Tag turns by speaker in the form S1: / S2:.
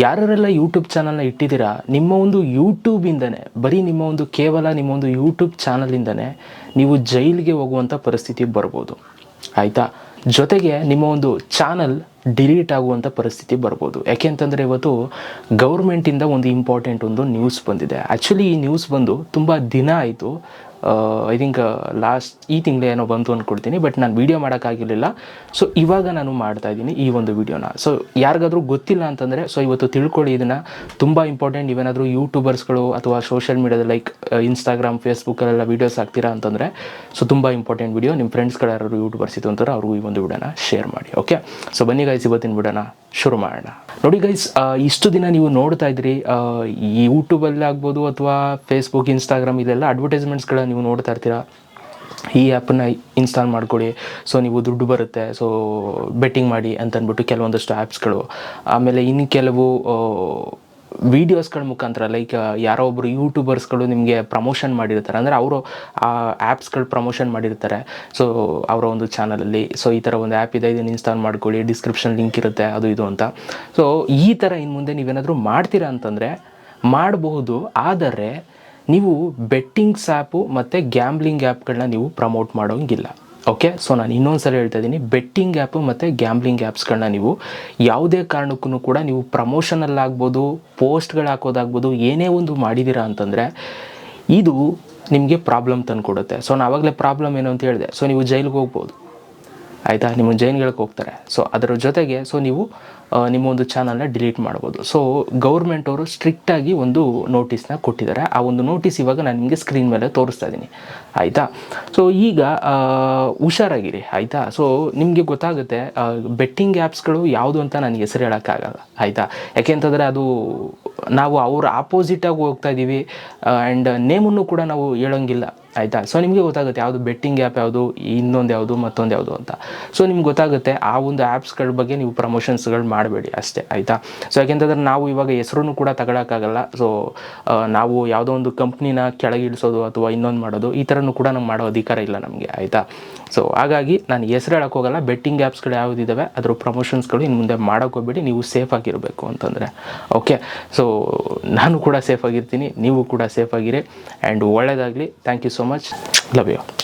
S1: ಯಾರೆಲ್ಲ ಯೂಟ್ಯೂಬ್ ಚಾನಲ್ನ ಇಟ್ಟಿದ್ದೀರಾ, ನಿಮ್ಮ ಒಂದು ಯೂಟ್ಯೂಬಿಂದನೇ ಬರೀ ನಿಮ್ಮ ಒಂದು ಕೇವಲ ನಿಮ್ಮ ಒಂದು ಯೂಟ್ಯೂಬ್ ಚಾನಲಿಂದನೇ ನೀವು ಜೈಲಿಗೆ ಹೋಗುವಂಥ ಪರಿಸ್ಥಿತಿ ಬರ್ಬೋದು. ಆಯಿತಾ? ಜೊತೆಗೆ ನಿಮ್ಮ ಒಂದು ಚಾನಲ್ ಡಿಲೀಟ್ ಆಗುವಂಥ ಪರಿಸ್ಥಿತಿ ಬರ್ಬೋದು. ಯಾಕೆ ಅಂತಂದರೆ ಇವತ್ತು ಗೌರ್ಮೆಂಟಿಂದ ಒಂದು ಇಂಪಾರ್ಟೆಂಟ್ ಒಂದು ನ್ಯೂಸ್ ಬಂದಿದೆ. ಆ್ಯಕ್ಚುಲಿ ಈ ನ್ಯೂಸ್ ಬಂದು ತುಂಬ ದಿನ ಆಯಿತು. ಐ ಥಿಂಕ್ ಲಾಸ್ಟ್ ಈ ತಿಂಗಳೇ ಏನೋ ಬಂತು ಅಂದ್ಕೊಡ್ತೀನಿ ಬಟ್ ನಾನು ವೀಡಿಯೋ ಮಾಡೋಕ್ಕಾಗಿರಲಿಲ್ಲ. ಸೊ ಇವಾಗ ನಾನು ಮಾಡ್ತಾ ಇದ್ದೀನಿ ಈ ಒಂದು ವೀಡಿಯೋನ ಸೊ ಯಾರಿಗಾದರೂ ಗೊತ್ತಿಲ್ಲ ಅಂತಂದರೆ ಸೊ ಇವತ್ತು ತಿಳ್ಕೊಳ್ಳಿ ಇದನ್ನು. ತುಂಬ ಇಂಪಾರ್ಟೆಂಟ್ ಇವೇನಾದರೂ ಯೂಟ್ಯೂಬರ್ಸ್ಗಳು ಅಥವಾ ಸೋಷಿಯಲ್ ಮೀಡಿಯಾದಲ್ಲಿ ಲೈಕ್ ಇನ್ಸ್ಟಾಗ್ರಾಮ್ ಫೇಸ್ಬುಕ್ಕಲ್ಲೆಲ್ಲ ವೀಡಿಯೋಸ್ ಹಾಕ್ತೀರಾ ಅಂತಂದರೆ ಸೊ ತುಂಬ ಇಂಪಾರ್ಟೆಂಟ್ ವೀಡಿಯೋ ನಿಮ್ಮ ಫ್ರೆಂಡ್ಸ್ಗಳು ಯಾರು ಯೂಟ್ಯೂಬರ್ಸ್ ಇತ್ತು ಅಂತಾರೆ ಅವ್ರಿಗೂ ಈ ಒಂದು ವಿಡಿಯೋನ ಶೇರ್ ಮಾಡಿ ಓಕೆ ಸೊ ಬನ್ನಿ ಗಾಯ್ಸ್ ಇವತ್ತಿನ ವಿಡಿಯೋನ ಶುರು ಮಾಡೋಣ. ನೋಡಿ ಗೈಸ್ ಇಷ್ಟು ದಿನ ನೀವು ನೋಡ್ತಾ ಇದ್ರಿ ಯೂಟ್ಯೂಬಲ್ಲಿ ಆಗ್ಬೋದು ಅಥವಾ ಫೇಸ್ಬುಕ್ ಇನ್ಸ್ಟಾಗ್ರಾಮ್ ಇದೆಲ್ಲ ಅಡ್ವರ್ಟೈಸ್ಮೆಂಟ್ಸ್ಗಳನ್ನ ನೀವು ನೋಡ್ತಾ ಇರ್ತೀರಾ, ಈ ಆ್ಯಪನ್ನ ಇನ್ಸ್ಟಾಲ್ ಮಾಡ್ಕೊಳ್ಳಿ ಸೊ ನೀವು ದುಡ್ಡು ಬರುತ್ತೆ ಸೊ ಬೆಟ್ಟಿಂಗ್ ಮಾಡಿ ಅಂತಂದ್ಬಿಟ್ಟು ಕೆಲವೊಂದಷ್ಟು ಆ್ಯಪ್ಸ್ಗಳು ಆಮೇಲೆ ಇನ್ನು ಕೆಲವು ವೀಡಿಯೋಸ್ಗಳ ಮುಖಾಂತರ ಲೈಕ್ ಯಾರೋ ಒಬ್ಬರು ಯೂಟ್ಯೂಬರ್ಸ್ಗಳು ನಿಮಗೆ ಪ್ರಮೋಷನ್ ಮಾಡಿರ್ತಾರೆ. ಅಂದರೆ ಅವರು, ಆ ಆ್ಯಪ್ಸ್ಗಳು ಪ್ರಮೋಷನ್ ಮಾಡಿರ್ತಾರೆ. ಸೊ ಅವರ ಒಂದು ಚಾನಲಲ್ಲಿ ಸೊ ಈ ಥರ ಒಂದು ಆ್ಯಪ್ ಇದೆ, ಇದನ್ನು ಇನ್ಸ್ಟಾಲ್ ಮಾಡ್ಕೊಳ್ಳಿ. ಡಿಸ್ಕ್ರಿಪ್ಷನ್ ಲಿಂಕ್ ಇರುತ್ತೆ, ಅದು ಇದು ಅಂತ. ಸೊ ಈ ಥರ ಇನ್ನು ಮುಂದೆ ನೀವೇನಾದರೂ ಮಾಡ್ತೀರಾ ಅಂತಂದರೆ, ಮಾಡಬಹುದು. ಆದರೆ, ನೀವು ಬೆಟ್ಟಿಂಗ್ಸ್ ಆ್ಯಪು ಮತ್ತು ಗ್ಯಾಮ್ಲಿಂಗ್ ಆ್ಯಪ್ಗಳನ್ನ ನೀವು ಪ್ರಮೋಟ್ ಮಾಡೋಂಗಿಲ್ಲ. ಓಕೆ ಸೊ ನಾನು ಇನ್ನೊಂದು ಸಲ ಹೇಳ್ತಾ ಇದ್ದೀನಿ ಬೆಟ್ಟಿಂಗ್ ಆ್ಯಪು ಮತ್ತು ಗ್ಯಾಮ್ಲಿಂಗ್ ಆ್ಯಪ್ಸ್ಗಳನ್ನ ನೀವು ಯಾವುದೇ ಕಾರಣಕ್ಕೂ ಕೂಡ ನೀವು ಪ್ರಮೋಷನಲ್ಲಾಗ್ಬೋದು ಪೋಸ್ಟ್ಗಳು ಹಾಕೋದಾಗ್ಬೋದು ಏನೇ ಒಂದು ಮಾಡಿದ್ದೀರಾ ಅಂತಂದರೆ ಇದು ನಿಮಗೆ ಪ್ರಾಬ್ಲಮ್ ತಂದುಕೊಡುತ್ತೆ. ಸೊ ನಾನು ಆವಾಗಲೇ ಪ್ರಾಬ್ಲಮ್ ಏನು ಅಂತ ಹೇಳಿದೆ. ಸೊ ನೀವು ಜೈಲಿಗೆ ಹೋಗ್ಬೋದು. ಆಯಿತಾ? ನಿಮ್ಮ ಜೈನ್ಗಳಿಗೆ ಹೋಗ್ತಾರೆ. ಸೊ ಅದರ ಜೊತೆಗೆ ಸೊ ನೀವು ನಿಮ್ಮ ಒಂದು ಚಾನಲ್ನ ಡಿಲೀಟ್ ಮಾಡ್ಬೋದು. ಸೊ ಗೌರ್ಮೆಂಟ್ ಅವರು ಸ್ಟ್ರಿಕ್ಟಾಗಿ ಒಂದು ನೋಟಿಸ್ನ ಕೊಟ್ಟಿದ್ದಾರೆ. ಆ ಒಂದು ನೋಟಿಸ್ ಇವಾಗ ನಾನು ನಿಮಗೆ ಸ್ಕ್ರೀನ್ ಮೇಲೆ ತೋರಿಸ್ತಾ ಇದ್ದೀನಿ. ಆಯಿತಾ? ಸೊ ಈಗ ಹುಷಾರಾಗಿರಿ. ಆಯಿತಾ? ಸೊ ನಿಮಗೆ ಗೊತ್ತಾಗುತ್ತೆ ಬೆಟ್ಟಿಂಗ್ ಆ್ಯಪ್ಸ್ಗಳು ಯಾವುದು ಅಂತ ನನಗೆ ಹೆಸರು ಹೇಳೋಕ್ಕಾಗಲ್ಲ ಆಯಿತಾ? ಯಾಕೆಂತಂದರೆ ಅದು, ನಾವು ಅವ್ರ ಆಪೋಸಿಟಾಗಿ ಹೋಗ್ತಾ ಇದ್ದೀವಿ ಆ್ಯಂಡ್ ನೇಮನ್ನು ಕೂಡ ನಾವು ಹೇಳೋಂಗಿಲ್ಲ. ಆಯಿತಾ? ಸೊ ನಿಮಗೆ ಗೊತ್ತಾಗುತ್ತೆ ಯಾವುದು ಬೆಟ್ಟಿಂಗ್ ಆ್ಯಪ್ ಯಾವುದು, ಇನ್ನೊಂದು ಯಾವುದು, ಮತ್ತೊಂದು ಯಾವುದು ಅಂತ. ಸೊ ನಿಮ್ಗೆ ಗೊತ್ತಾಗುತ್ತೆ ಆ ಒಂದು ಆ್ಯಪ್ಸ್ಗಳ ಬಗ್ಗೆ ನೀವು ಪ್ರಮೋಷನ್ಸ್ಗಳು ಮಾಡಬೇಡಿ ಅಷ್ಟೇ, ಆಯಿತಾ? ಸೊ ಯಾಕೆಂತಂದ್ರೆ ನಾವು ಇವಾಗ ಹೆಸರು ಕೂಡ ತಗೊಳಕ್ಕಾಗಲ್ಲ. ಸೊ ನಾವು ಯಾವುದೋ ಒಂದು ಕಂಪ್ನಿನ ಕೆಳಗೆ ಇಳಿಸೋದು ಅಥವಾ ಇನ್ನೊಂದು ಮಾಡೋದು, ಈ ಥರನೂ ಕೂಡ ನಮ್ಗೆ ಮಾಡೋ ಅಧಿಕಾರ ಇಲ್ಲ ನಮಗೆ, ಆಯಿತಾ? ಸೊ ಹಾಗಾಗಿ ನಾನು ಹೆಸರು ಹೇಳೋಕ್ಕೋಗಲ್ಲ ಬೆಟ್ಟಿಂಗ್ ಆ್ಯಪ್ಸ್ಗಳು ಯಾವುದಿದ್ದಾವೆ ಅದರ ಪ್ರಮೋಷನ್ಸ್ಗಳು ಇನ್ನು ಮುಂದೆ ಮಾಡೋಕೆ ಹೋಗ್ಬೇಡಿ, ನೀವು ಸೇಫ್ ಆಗಿರಬೇಕು ಅಂತಂದರೆ. ಓಕೆ ಸೊ ನಾನು ಕೂಡ ಸೇಫ್ ಆಗಿರ್ತೀನಿ, ನೀವು ಕೂಡ ಸೇಫ್ ಆಗಿರಿ ಆ್ಯಂಡ್ ಒಳ್ಳೆಯದಾಗಲಿ thank you so so much. Love you.